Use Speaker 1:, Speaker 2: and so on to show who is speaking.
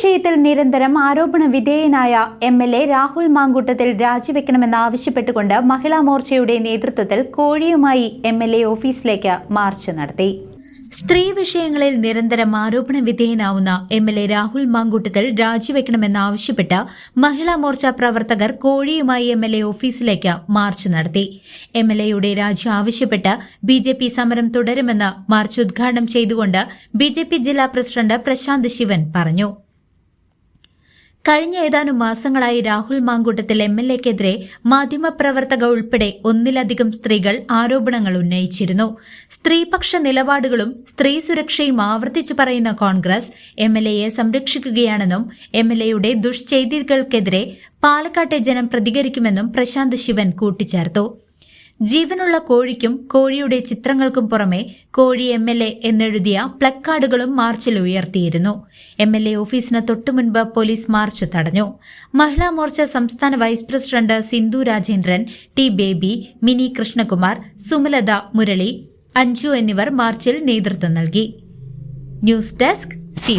Speaker 1: വിഷയത്തിൽ നിരന്തരം ആരോപണ വിധേയനായ M L A Rahul Mamkootathil രാജിവെക്കണമെന്നാവശ്യപ്പെട്ടുകൊണ്ട് Mahila മോർച്ചയുടെ നേതൃത്വത്തിൽ കോഴിയുമായി എം എൽ എ ഓഫീസിലേക്ക് മാർച്ച് നടത്തി. സ്ത്രീ വിഷയങ്ങളിൽ നിരന്തരം ആരോപണ വിധേയനാവുന്ന M L A Rahul Mamkootathil രാജിവെക്കണമെന്നാവശ്യപ്പെട്ട് Mahila Morcha പ്രവർത്തകർ കോഴിയുമായി എം എൽ എ ഓഫീസിലേക്ക് മാർച്ച് നടത്തി. എം എൽ എയുടെ രാജി ആവശ്യപ്പെട്ട് ബി ജെ പി സമരം തുടരുമെന്ന് മാർച്ച് ഉദ്ഘാടനം ചെയ്തുകൊണ്ട് ബി ജെ പി ജില്ലാ പ്രസിഡന്റ് പ്രശാന്ത് ശിവൻ പറഞ്ഞു. കഴിഞ്ഞ ഏതാനും മാസങ്ങളായി രാഹുൽ മാങ്കൂട്ടത്തിൽ എം എൽ എക്കെതിരെ മാധ്യമപ്രവർത്തക ഉൾപ്പെടെ ഒന്നിലധികം സ്ത്രീകൾ ആരോപണങ്ങൾ ഉന്നയിച്ചിരുന്നു. സ്ത്രീപക്ഷ നിലപാടുകളും സ്ത്രീ സുരക്ഷയും ആവർത്തിച്ചു പറയുന്ന കോൺഗ്രസ് എം എൽ എയെ സംരക്ഷിക്കുകയാണെന്നും എം എൽ എയുടെ ദുഷ്ചെയ്തികൾക്കെതിരെ പാലക്കാട്ടെ ജനം പ്രതികരിക്കുമെന്നും പ്രശാന്ത് ശിവൻ കൂട്ടിച്ചേർത്തു. ജീവനുള്ള കോഴിക്കും കോഴിയുടെ ചിത്രങ്ങൾക്കും പുറമെ കോഴി എം എൽ എ എന്നെഴുതിയ പ്ലക്കാർഡുകളും മാർച്ചിൽ ഉയർത്തിയിരുന്നു. എം എൽ എ ഓഫീസിന് തൊട്ടുമുൻപ് പോലീസ് മാർച്ച് തടഞ്ഞു. മഹിളാ മോർച്ച സംസ്ഥാന vice president Sindhu Rajendran T Baby Mini Krishnakumar Sumalatha Murali Anju എന്നിവർ മാർച്ചിൽ നേതൃത്വം നൽകി. News desk C